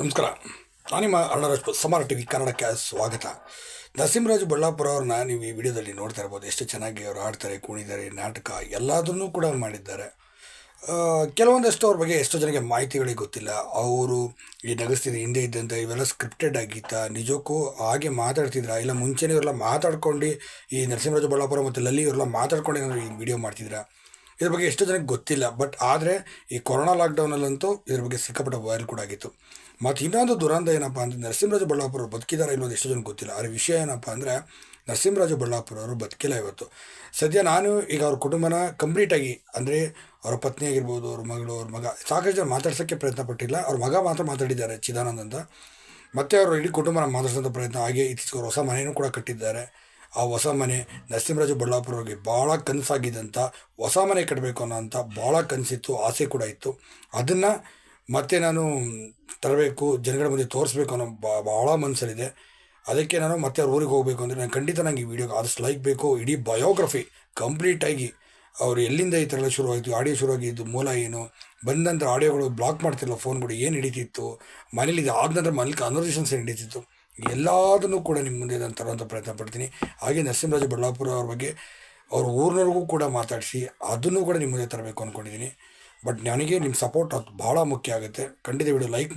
ನಮಸ್ಕಾರ. ನಾನು ನಿಮ್ಮ ಅರುಣರಾಜ್ ಸಮಾರ ಟಿ ವಿ ಕನ್ನಡಕ್ಕೆ ಸ್ವಾಗತ. ನರಸಿಂಹರಾಜ್ ಬಳ್ಳಾಪುರ ಅವ್ರನ್ನ ನೀವು ಈ ವಿಡಿಯೋದಲ್ಲಿ ನೋಡ್ತಾ ಇರ್ಬೋದು. ಎಷ್ಟು ಚೆನ್ನಾಗಿ ಅವರು ಆಡ್ತಾರೆ ಕುಣಿದ್ದಾರೆ ನಾಟಕ ಎಲ್ಲದನ್ನೂ ಕೂಡ ಮಾಡಿದ್ದಾರೆ. ಕೆಲವೊಂದಷ್ಟು ಅವ್ರ ಬಗ್ಗೆ ಎಷ್ಟೋ ಜನಕ್ಕೆ ಮಾಹಿತಿಗಳಿಗೆ ಗೊತ್ತಿಲ್ಲ. ಅವರು ಈ ನಗಸ್ತಿದ್ದ ಹಿಂದೆ ಇದ್ದಂಥ ಇವೆಲ್ಲ ಸ್ಕ್ರಿಪ್ಟೆಡ್ ಆಗಿತ್ತ, ನಿಜಕ್ಕೂ ಹಾಗೆ ಮಾತಾಡ್ತಿದ್ರ? ಇಲ್ಲ ಮುಂಚೆನೇ ಇವರೆಲ್ಲ ಮಾತಾಡ್ಕೊಂಡು ಈ ನರಸಿಂಹರಾಜ ಬಳ್ಳಾಪುರ ಮತ್ತು ಲಲ್ಲಿ ಇವರೆಲ್ಲ ಮಾತಾಡ್ಕೊಂಡು ಈ ವಿಡಿಯೋ ಮಾಡ್ತಿದ್ರ? ಇದ್ರ ಬಗ್ಗೆ ಎಷ್ಟು ಜನಕ್ಕೆ ಗೊತ್ತಿಲ್ಲ ಬಟ್ ಆದರೆ ಈ ಕೊರೋನಾ ಲಾಕ್ಡೌನಲ್ಲಂತೂ ಇದ್ರ ಬಗ್ಗೆ ಸಿಕ್ಕಾಪಟ್ಟೆ ವೈರಲ್ ಕೂಡ ಆಗಿತ್ತು. ಮತ್ತು ಇನ್ನೊಂದು ದುರಂತ ಏನಪ್ಪ ಅಂದರೆ ನರಸಿಂಹರಾಜ ಬಳ್ಳಾಪುರ ಬದುಕಿದಾರ ಇಲ್ಲೋದು ಎಷ್ಟು ಜನಕ್ಕೆ ಗೊತ್ತಿಲ್ಲ. ಅದರ ವಿಷಯ ಏನಪ್ಪ ಅಂದರೆ ನರಸಿಂಹರಾಜ ಬಳ್ಳಾಪುರ ಅವರು ಬದುಕಿಲ್ಲ ಇವತ್ತು. ಸದ್ಯ ನಾನು ಈಗ ಅವ್ರ ಕುಟುಂಬನ ಕಂಪ್ಲೀಟಾಗಿ ಅಂದರೆ ಅವರ ಪತ್ನಿ ಆಗಿರ್ಬೋದು, ಅವ್ರ ಮಗಳು, ಅವ್ರ ಮಗ, ಸಾಕಷ್ಟು ಜನ ಮಾತಾಡ್ಸೋಕ್ಕೆ ಪ್ರಯತ್ನ ಪಟ್ಟಿಲ್ಲ. ಅವ್ರ ಮಗ ಮಾತ್ರ ಮಾತಾಡಿದ್ದಾರೆ, ಚಿದಾನಂದ ಅಂತ. ಮತ್ತು ಅವರು ಇಡೀ ಕುಟುಂಬನ ಮಾತಾಡ್ಸೋಂಥ ಪ್ರಯತ್ನ, ಹಾಗೆ ಇತ್ತೀಚೆಗೆ ಹೊಸ ಮನೆಯೂ ಕೂಡ ಕಟ್ಟಿದ್ದಾರೆ. ಆ ಹೊಸ ಮನೆ ನರಸಿಂಹರಾಜ ಬಳ್ಳಾಪುರವ್ರಿಗೆ ಭಾಳ ಕನಸಾಗಿದ್ದಂಥ ಹೊಸ ಮನೆ ಕಟ್ಟಬೇಕು ಅನ್ನೋ ಅಂತ ಭಾಳ ಕನಸಿತ್ತು, ಆಸೆ ಕೂಡ ಇತ್ತು. ಅದನ್ನು ಮತ್ತೆ ನಾನು ತರಬೇಕು, ಜನಗಳ ಮುಂದೆ ತೋರಿಸ್ಬೇಕು ಅನ್ನೋ ಭಾಳ ಮನಸ್ಸಲ್ಲಿದೆ ಅದಕ್ಕೆ ನಾನು ಮತ್ತೆ ಅವ್ರ ಊರಿಗೆ ಹೋಗಬೇಕು ಅಂದರೆ ನಾನು ಖಂಡಿತ ನನಗೆ ಈ ವಿಡಿಯೋಗೆ ಆದಷ್ಟು ಲೈಕ್ ಬೇಕು. ಇಡೀ ಬಯೋಗ್ರಫಿ ಕಂಪ್ಲೀಟಾಗಿ ಅವ್ರು ಎಲ್ಲಿಂದ ಈ ಥರ ಶುರುವಾಯಿತು ಆಡಿಯೋ ಶುರುವಾಗಿದ್ದು ಮೂಲ ಏನು ಬಂದಂಥ ಆಡಿಯೋಗಳು ಬ್ಲಾಕ್ ಮಾಡ್ತಿಲ್ಲ ಫೋನ್ಗಳು ಏನು ಹಿಡಿತಿತ್ತು, ಮನೇಲಿ ಇದು ಆದ ನಂತರ ಮನೇಲಿ ಕಾನ್ವರ್ಸೇಷನ್ಸ್ ಏನು ಹಿಡಿತಿತ್ತು. ಎಲ್ಲದನ್ನೂ ಕೂಡ ನಿಮ್ಮ ಮುಂದೆ ನಾನು ತರುವಂಥ ಪ್ರಯತ್ನ ಪಡ್ತೀನಿ. ಹಾಗೆ ನರಸಿಂಹರಾಜ ಬಳ್ಳಾಪುರ ಅವ್ರ ಬಗ್ಗೆ ಅವ್ರ ಊರಿನವ್ರಿಗೂ ಕೂಡ ಮಾತಾಡಿಸಿ, ಅದನ್ನು ಕೂಡ ನಿಮ್ಮ ಮುಂದೆ ತರಬೇಕು ಅಂದ್ಕೊಂಡಿದ್ದೀನಿ ಬಟ್ ನನಗೆ ನಿಮ್ಮ ಸಪೋರ್ಟ್ ಅದು ಭಾಳ ಮುಖ್ಯ ಆಗುತ್ತೆ. ಖಂಡಿತ ವಿಡಿಯೋ ಲೈಕ್ ಮಾಡಿ.